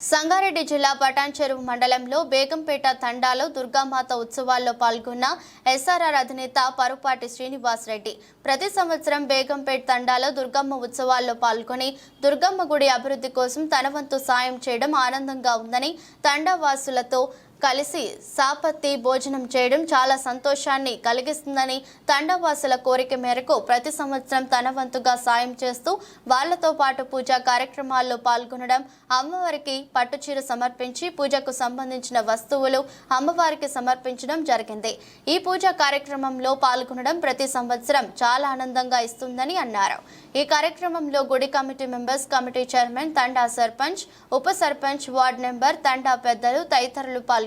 సంగారెడ్డి జిల్లా పటాన్చెరువు మండలంలో బేగంపేట తండాలో దుర్గామాత ఉత్సవాల్లో పాల్గొన్న ఎస్ఆర్ఆర్ అధినేత పరుపాటి శ్రీనివాస్ రెడ్డి ప్రతి సంవత్సరం బేగంపేట తండాలో దుర్గమ్మ ఉత్సవాల్లో పాల్గొని దుర్గమ్మ గుడి అభివృద్ధి కోసం తన వంతు సాయం చేయడం ఆనందంగా ఉందని తండావాసులతో కలిసి సాపత్తి భోజనం చేయడం చాలా సంతోషాన్ని కలిగిస్తుందని తండవాసుల కోరిక మేరకు ప్రతి సంవత్సరం తన వంతుగా సాయం చేస్తూ వాళ్ళతో పాటు పూజా కార్యక్రమాల్లో పాల్గొనడం అమ్మవారికి పట్టుచీర సమర్పించి పూజకు సంబంధించిన వస్తువులు అమ్మవారికి సమర్పించడం జరిగింది. ఈ పూజా కార్యక్రమంలో పాల్గొనడం ప్రతి సంవత్సరం చాలా ఆనందంగా ఇస్తుందని అన్నారు. ఈ కార్యక్రమంలో గుడి కమిటీ మెంబర్స్ కమిటీ చైర్మన్ తండా సర్పంచ్ ఉప సర్పంచ్ వార్డు నెంబర్ తండా పెద్దలు తదితరులు పాల్గొన్నారు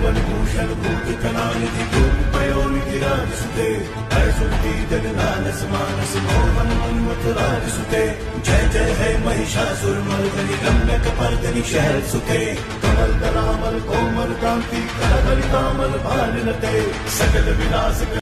भूषणभूषितनानिधि गोपयोनिधिराजसुते हर्षुतीतननानसमानसमोहनमुन्मथुराजसुते जय जय हे शहर रम्यकपर्दनि कमल कमलदलामल कोमल कान्ति करदलितामल भानुनते सकल विलास